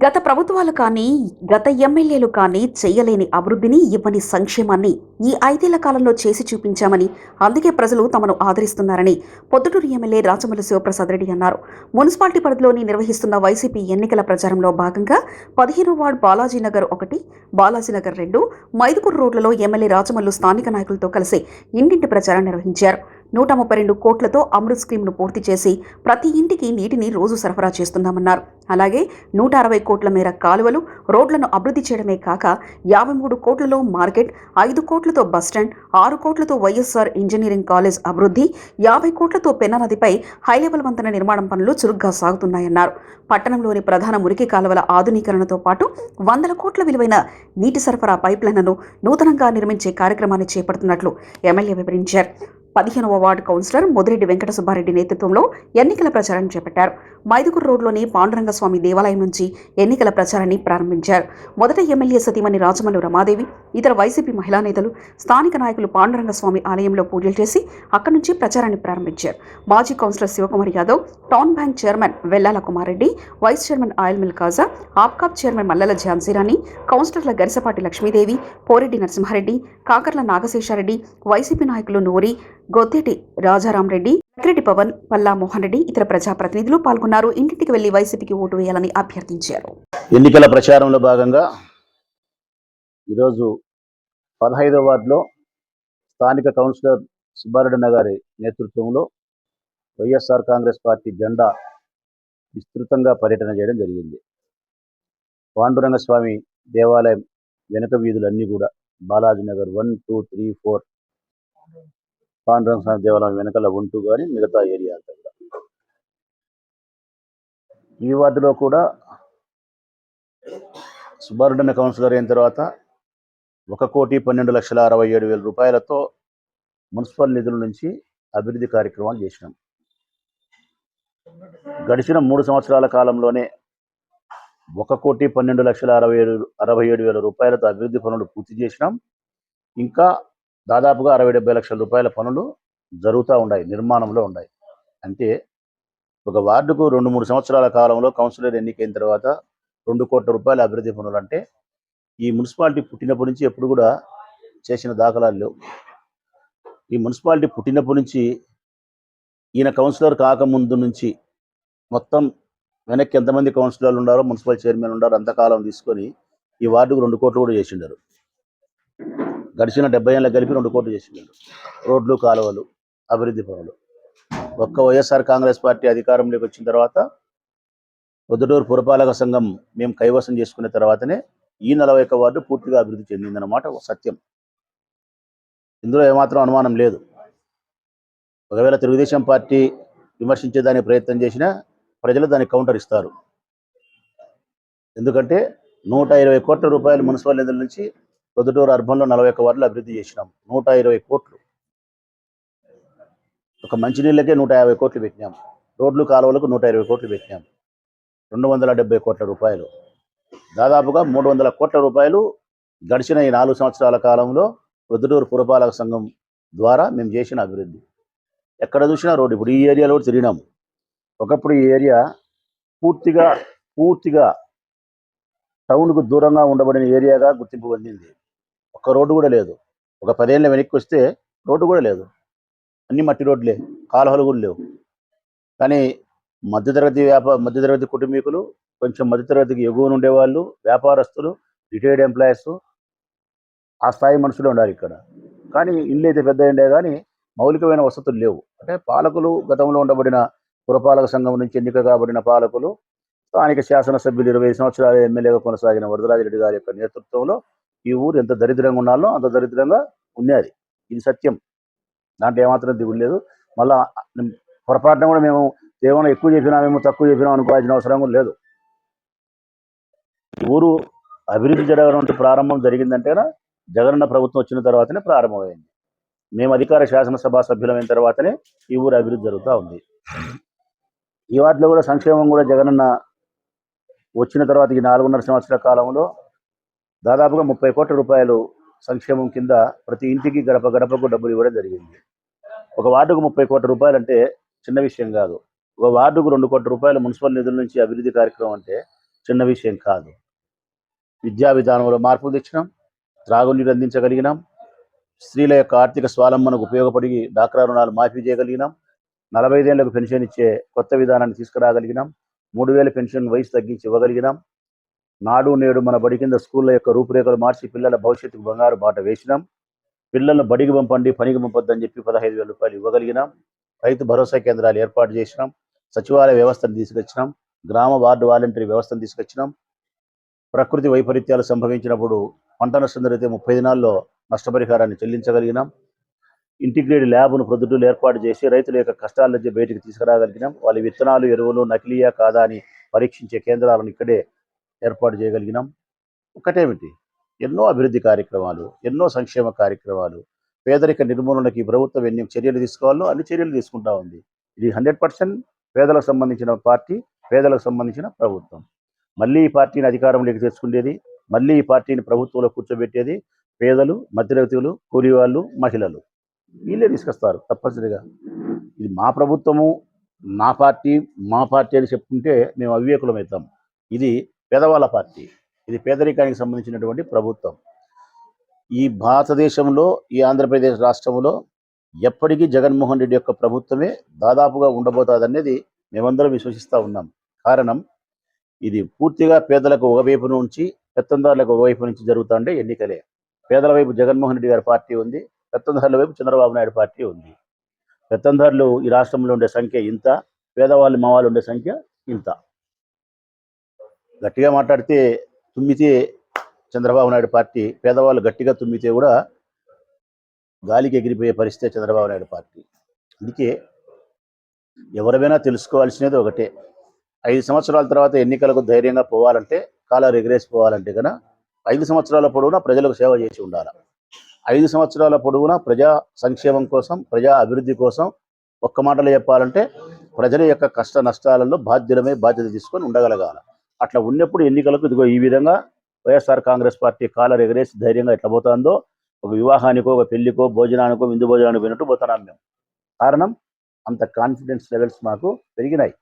గత ప్రభుత్వాలు కానీ గత ఎమ్మెల్యేలు కానీ చేయలేని అభివృద్ధిని ఇవ్వని సంక్షేమాన్ని ఈ ఐదేళ్ళ కాలంలో చేసి చూపించామని అందుకే ప్రజలు తమను ఆదరిస్తున్నారని పొద్దుటూరు ఎమ్మెల్యే రాచమల్లి శివప్రసాద్ రెడ్డి అన్నారు. మున్సిపాలిటీ పరిధిలోని నిర్వహిస్తున్న వైసీపీ ఎన్నికల ప్రచారంలో భాగంగా పదిహేను వార్డ్ బాలాజీనగర్ ఒకటి బాలాజీనగర్ రెండు మైదుకూరు రోడ్లలో ఎమ్మెల్యే రాచమల్లు స్థానిక నాయకులతో కలిసి ఇంటింటి ప్రచారం నిర్వహించారు. నూట ముప్పై రెండు కోట్లతో అమృత్ స్కీమ్ను పూర్తి చేసి ప్రతి ఇంటికి నీటిని రోజు సరఫరా చేస్తున్నామన్నారు అలాగే నూట అరవై కోట్ల మేర కాలువలు రోడ్లను అభివృద్ధి చేయడమే కాక యాభై మూడు కోట్లలో మార్కెట్ ఐదు కోట్లతో బస్టాండ్ ఆరు కోట్లతో వైఎస్ఆర్ ఇంజనీరింగ్ కాలేజ్ అభివృద్ధి యాభై కోట్లతో పెన్నా నదిపై హైలెవెల్ వంతెన నిర్మాణం పనులు చురుగ్గా సాగుతున్నాయన్నారు. పట్టణంలోని ప్రధాన మురికి కాలువల ఆధునీకరణతో పాటు వందల కోట్ల విలువైన నీటి సరఫరా పైప్లైన్లను నూతనంగా నిర్మించే కార్యక్రమాన్ని చేపడుతున్నట్లు ఎమ్మెల్యే వివరించారు. పదిహేనవ వార్డు కౌన్సిలర్ మొదిరెడ్డి వెంకట సుబ్బారెడ్డి నేతృత్వంలో ఎన్నికల ప్రచారం చేపట్టారు. మైదుగురు రోడ్లోని పాండురంగస్వామి దేవాలయం నుంచి ఎన్నికల ప్రచారాన్ని ప్రారంభించారు. మొదట ఎమ్మెల్యే సతీమణి రాజమల్లు రమాదేవి ఇతర వైసీపీ మహిళా నేతలు స్థానిక నాయకులు పాండురంగస్వామి ఆలయంలో పూజలు చేసి అక్కడి నుంచి ప్రచారాన్ని ప్రారంభించారు. మాజీ councillor Sivakumar Yadav town bank chairman Vellala Kumareddy vice chairman oil mill Kaja APCOF chairman Mallela Jhansirani కౌన్సిలర్ల గరిసపాటి లక్ష్మీదేవి పోరెడ్డి నరసింహారెడ్డి కాకర్ల నాగశేషారెడ్డి వైసీపీ నాయకులు నూరి గొత్తేటి రాజారాం రెడ్డి పవన్ పల్లా మోహన్ రెడ్డి ఇతర ప్రజాప్రతినిధులు పాల్గొన్నారు. ఇంటింటికి వెళ్ళి వైసీపీకి ఓటు వేయాలని అభ్యర్థించారు. ఎన్నికల ప్రచారంలో భాగంగా ఈరోజు పదహైదవ వార్డులో స్థానిక కౌన్సిలర్ సుబ్బారెడ్డి గారి నేతృత్వంలో వైఎస్ఆర్ కాంగ్రెస్ పార్టీ జెండా విస్తృతంగా పర్యటన చేయడం జరిగింది. పాండురంగ స్వామి దేవాలయం వెనుక వీధులన్నీ కూడా Balaji Nagar one two three four Panduranga Swamy దేవాలయం వెనకాల ఉంటూ కానీ మిగతా ఏరియా అంతా కూడా. ఈ వార్డులో కూడా సుబ్బారెడ్డి కౌన్సిలర్ అయిన తర్వాత ఒక కోటి పన్నెండు లక్షల అరవై ఏడు వేల రూపాయలతో మున్సిపల్ నిధుల నుంచి అభివృద్ధి కార్యక్రమాలు చేసినాం. గడిచిన మూడు సంవత్సరాల కాలంలోనే ఒక కోటి పన్నెండు లక్షల అరవై ఏడు అరవై ఏడు వేల రూపాయలతో అభివృద్ధి పనులు పూర్తి చేసినాం. ఇంకా దాదాపుగా అరవై డెబ్బై లక్షల రూపాయల పనులు జరుగుతూ ఉన్నాయి నిర్మాణంలో ఉన్నాయి. అంటే ఒక వార్డుకు రెండు మూడు సంవత్సరాల కాలంలో కౌన్సిలర్ ఎన్నికైన తర్వాత రెండు కోట్ల రూపాయల అభివృద్ధి పనులు అంటే ఈ మున్సిపాలిటీ పుట్టినప్పటి నుంచి ఎప్పుడు కూడా చేసిన దాఖలాలు లేవు. ఈ మున్సిపాలిటీ పుట్టినప్పటి నుంచి ఈయన కౌన్సిలర్ కాకముందు నుంచి మొత్తం వెనక్కి ఎంతమంది కౌన్సిలర్లు ఉన్నారో మున్సిపల్ చైర్మన్ ఉన్నారో అంతకాలం తీసుకొని ఈ వార్డుకు రెండు కోట్లు కూడా చేసిండారు. గడిచిన డెబ్బై ఏళ్ళకి కలిపి రెండు కోట్లు చేసిండు. రోడ్లు కాలువలు అభివృద్ధి పనులు. ఒక్క వైఎస్ఆర్ కాంగ్రెస్ పార్టీ అధికారంలోకి వచ్చిన తర్వాత పొద్దుటూరు పురపాలక సంఘం మేము కైవసం చేసుకున్న తర్వాతనే ఈ నలభై ఒక్క వార్డు పూర్తిగా అభివృద్ధి చెందిందన్నమాట ఒక సత్యం. ఇందులో ఏమాత్రం అనుమానం లేదు. ఒకవేళ తెలుగుదేశం పార్టీ విమర్శించేదానికి ప్రయత్నం చేసినా ప్రజలు దానికి కౌంటర్ ఇస్తారు. ఎందుకంటే నూట ఇరవై కోట్ల రూపాయలు మున్సిపల్ నిధుల నుంచి పొద్దుటూరు అర్బన్లో నలభై ఒక్క వార్డులు అభివృద్ధి చేసినాం. నూట ఇరవై కోట్లు. ఒక మంచినీళ్ళకే నూట యాభై కోట్లు పెట్టినాం. రోడ్లు కాలువలకు నూట ఇరవై కోట్లు పెట్టినాం. రెండు వందల డెబ్బై కోట్ల రూపాయలు. దాదాపుగా మూడు వందల కోట్ల రూపాయలు గడిచిన ఈ నాలుగు సంవత్సరాల కాలంలో ప్రొద్దుటూరు పురపాలక సంఘం ద్వారా మేము చేసిన అభివృద్ధి. ఎక్కడ చూసినా రోడ్డు. ఇప్పుడు ఈ ఏరియాలో కూడా తిరిగినాము ఒకప్పుడు ఈ ఏరియా పూర్తిగా పూర్తిగా టౌన్కు దూరంగా ఉండబడిన ఏరియాగా గుర్తింపు పొందింది. ఒక్క రోడ్డు కూడా లేదు. ఒక పదేళ్ళ వెనక్కి వస్తే రోడ్డు కూడా లేదు. అన్ని మట్టి రోడ్లే కాలువలు కూడా లేవు. కానీ మధ్యతరగతి వ్యాపార మధ్యతరగతి కుటుంబీకులు కొంచెం మధ్యతరగతికి ఎగువన ఉండేవాళ్ళు వ్యాపారస్తులు రిటైర్డ్ ఎంప్లాయీస్ ఆ స్థాయి మనుషులు ఉండాలి ఇక్కడ. కానీ ఇల్లు అయితే పెద్ద ఉండే కానీ మౌలికమైన వసతులు లేవు. అంటే పాలకులు గతంలో ఉండబడిన పురపాలక సంఘం నుంచి ఎన్నిక కాబడిన పాలకులు స్థానిక శాసనసభ్యులు ఇరవై సంవత్సరాలు ఎమ్మెల్యేగా కొనసాగిన వరదరాజిరెడ్డి గారి యొక్క నేతృత్వంలో ఈ ఊరు ఎంత దరిద్రంగా ఉన్నాలో అంత దరిద్రంగా ఉన్నది ఇది సత్యం. దాంట్లో ఏమాత్రం దిగులు లేదు. మళ్ళా పొరపాటున కూడా మేము ఏమైనా ఎక్కువ చెప్పినా మేము తక్కువ చెప్పినాం అనుకోవాల్సిన అవసరం కూడా లేదు. ఊరు అభివృద్ధి జరగడం ప్రారంభం జరిగిందంటేనా జగనన్న ప్రభుత్వం వచ్చిన తర్వాతనే ప్రారంభమైంది. మేము అధికార శాసనసభ సభ్యులమైన తర్వాతనే ఈ ఊరు అభివృద్ధి జరుగుతూ ఉంది. ఈ వాటిలో కూడా సంక్షేమం కూడా జగనన్న వచ్చిన తర్వాత ఈ నాలుగున్నర సంవత్సరాల కాలంలో దాదాపుగా ముప్పై కోట్ల రూపాయలు సంక్షేమం కింద ప్రతి ఇంటికి గడప గడపకు డబ్బులు ఇవ్వడం జరిగింది. ఒక వార్డుకు ముప్పై కోట్ల రూపాయలు అంటే చిన్న విషయం కాదు. ఒక వార్డుకు రెండు కోట్ల రూపాయలు మున్సిపల్ నిధుల నుంచి అభివృద్ధి కార్యక్రమం అంటే చిన్న విషయం కాదు. విద్యా విధానంలో మార్పు తెచ్చినాం త్రాగునీరు అందించగలిగినాం స్త్రీల యొక్క ఆర్థిక స్వాలంబనకు ఉపయోగపడి డాక్రా రుణాలు మాఫీ చేయగలిగినాం నలభై ఐదేళ్ళకు పెన్షన్ ఇచ్చే కొత్త విధానాన్ని తీసుకురాగలిగినాం మూడు వేల పెన్షన్ వయసు తగ్గించి ఇవ్వగలిగినాం నాడు నేడు మన బడి కింద స్కూళ్ళ యొక్క రూపురేఖలు మార్చి పిల్లల భవిష్యత్తుకు బంగారు బాట వేసినాం. పిల్లలను బడికి పంపండి పనికి పంపొద్దని చెప్పి పదహైదు వేల రూపాయలు ఇవ్వగలిగినాం. రైతు భరోసా కేంద్రాలు ఏర్పాటు చేసినాం. సచివాలయ వ్యవస్థను తీసుకొచ్చినాం. గ్రామ వార్డు వాలంటరీ వ్యవస్థను తీసుకొచ్చినాం. ప్రకృతి వైపరీత్యాలు సంభవించినప్పుడు పంట నష్టం జరిగితే ముప్పై దినాల్లో నష్టపరిహారాన్ని చెల్లించగలిగినాం. ఇంటిగ్రేటెడ్ ల్యాబ్ను ప్రొద్దుటూరు ఏర్పాటు చేసి రైతుల యొక్క కష్టాల నుంచి బయటికి తీసుకురాగలిగినాం. వాళ్ళ విత్తనాలు ఎరువులు నకిలీయా కాదా అని పరీక్షించే కేంద్రాలను ఇక్కడే ఏర్పాటు చేయగలిగినాం. ఒకటేమిటి? ఎన్నో అభివృద్ధి కార్యక్రమాలు ఎన్నో సంక్షేమ కార్యక్రమాలు పేదరిక నిర్మూలనకి ప్రభుత్వం ఎన్ని చర్యలు తీసుకోవాలో అన్ని చర్యలు తీసుకుంటా ఉంది. ఇది హండ్రెడ్ పర్సెంట్ పేదలకు సంబంధించిన పార్టీ పేదలకు సంబంధించిన ప్రభుత్వం. మళ్ళీ ఈ పార్టీని అధికారంలోకి తెచ్చుకునేది మళ్ళీ ఈ పార్టీని ప్రభుత్వంలో కూర్చోబెట్టేది పేదలు మధ్యతరగతులు కూలివాళ్ళు మహిళలు. వీళ్ళే తీసుకొస్తారు తప్పనిసరిగా. ఇది మా ప్రభుత్వము నా పార్టీ మా పార్టీ అని చెప్పుకుంటే మేము అవివేకులం అవుతాం ఇది పేదవాళ్ళ పార్టీ. ఇది పేదరికానికి సంబంధించినటువంటి ప్రభుత్వం. ఈ భారతదేశంలో ఈ ఆంధ్రప్రదేశ్ రాష్ట్రంలో ఎప్పటికీ జగన్మోహన్ రెడ్డి యొక్క ప్రభుత్వమే దాదాపుగా ఉండబోతుంది అనేది మేమందరం విశ్వసిస్తూ ఉన్నాం. కారణం ఇది పూర్తిగా పేదలకు ఒకవైపు నుంచి పెత్తందారులకు ఒకవైపు నుంచి జరుగుతుండే ఎన్నికలే. పేదల వైపు జగన్మోహన్ రెడ్డి గారి పార్టీ ఉంది పెత్తందారుల వైపు చంద్రబాబు నాయుడు పార్టీ ఉంది. పెత్తందారులు ఈ రాష్ట్రంలో ఉండే సంఖ్య ఇంత పేదవాళ్ళు మా వాళ్ళు ఉండే సంఖ్య ఇంత. గట్టిగా మాట్లాడితే తుమ్మితే చంద్రబాబు నాయుడు పార్టీ పేదవాళ్ళు గట్టిగా తుమ్మితే కూడా గాలికి ఎగిరిపోయే పరిస్థితి చంద్రబాబు నాయుడు పార్టీ. అందుకే ఎవరైనా తెలుసుకోవాల్సినది ఒకటే. ఐదు సంవత్సరాల తర్వాత ఎన్నికలకు ధైర్యంగా పోవాలంటే కాలర్ ఎగరేసి పోవాలంటే కనుక ఐదు సంవత్సరాల పొడవునా ప్రజలకు సేవ చేసి ఉండాలి. ఐదు సంవత్సరాల పొడవునా ప్రజా సంక్షేమం కోసం ప్రజా అభివృద్ధి కోసం ఒక్క మాటలో చెప్పాలంటే ప్రజల యొక్క కష్ట నష్టాలలో బాధ్యులమే బాధ్యత తీసుకొని ఉండగలగాల. అట్లా ఉన్నప్పుడు ఎన్నికలకు ఇదిగో ఈ విధంగా వైఎస్ఆర్ కాంగ్రెస్ పార్టీ కాలర్ ఎగరేసి ధైర్యంగా ఎట్లా పోతుందో ఒక వివాహానికో ఒక పెళ్ళికో భోజనానికో విందు భోజనానికి పోయినట్టు పోతున్నాం మేము. కారణం అంత కాన్ఫిడెన్స్ లెవెల్స్ మాకు పెరిగినాయి.